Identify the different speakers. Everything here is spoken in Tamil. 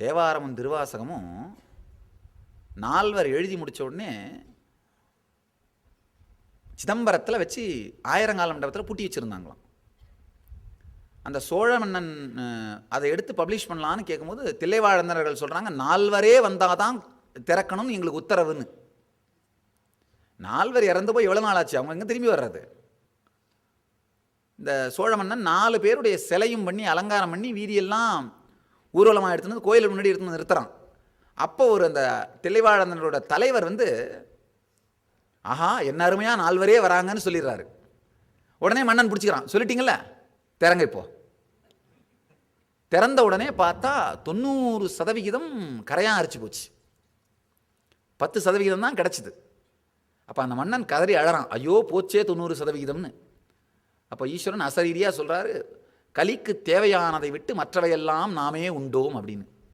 Speaker 1: தேவாரமும் திருவாசகமும் நால்வர் எழுதி முடிச்ச உடனே சிதம்பரத்தில் வச்சு ஆயிரங்கால மண்டபத்தில் பூட்டி வச்சுருந்தாங்களாம். அந்த சோழ மன்னன் அதை எடுத்து பப்ளிஷ் பண்ணலான்னு கேட்கும்போது தில்லைவாழந்தர்கள் சொல்கிறாங்க நால்வரே வந்தால் தான் திறக்கணும்னு எங்களுக்கு உத்தரவுன்னு. நால்வர் இறந்து போய் எவ்வளோ நாள் ஆச்சு? அவங்க எங்கே திரும்பி வர்றது? இந்த சோழ மன்னன் நாலு பேருடைய சிலையும் பண்ணி அலங்காரம் பண்ணி வீதியெல்லாம் ஊர்வலமாக எடுத்துன்னு வந்து கோயில் முன்னாடி எடுத்துன்னு நிறுத்துகிறான் நிறுத்துறான். அப்போ ஒரு அந்த தில்லைவாழந்தனரோட தலைவர் வந்து ஆஹா என்ன அருமையாக நால்வரே வராங்கன்னு சொல்லிடுறாரு. உடனே மன்னன் பிடிச்சிக்கிறான். சொல்லிட்டீங்கள திறங்க இப்போ. திறந்த உடனே பார்த்தா தொண்ணூறு சதவிகிதம் கரையாக அரிச்சு போச்சு. பத்து சதவிகிதம் தான் கிடச்சிது. அப்போ அந்த மன்னன் கதறி அழறான். ஐயோ போச்சே தொண்ணூறு சதவிகிதம்னு. அப்போ ஈஸ்வரன் அசரீரியாக சொல்கிறாரு கலிக்கு தேவையானதை விட்டு மற்றவையெல்லாம் நாமே உண்டோம் அப்படின்னு.